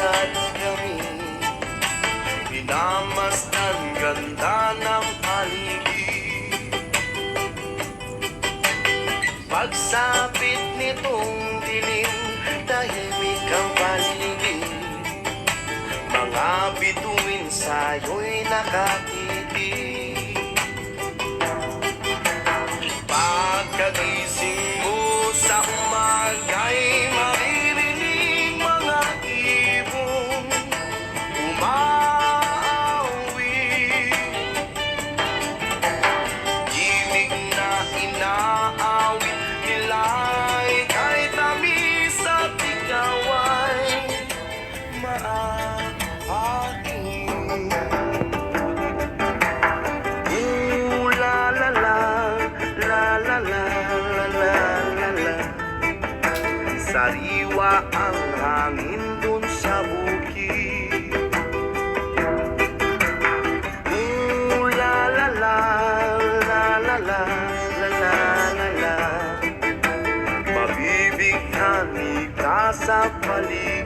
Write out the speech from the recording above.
Lakad kami Minamasdan ganda ng paligid. Pagsapit nitong dilim Tahimik ang paligid. Mga bituin sa'yo'y nakatitig Sariwa ang hangin dun sa bukid. Ooh, la la la, la la la, la la la la. Mabibighani ka sa paligid.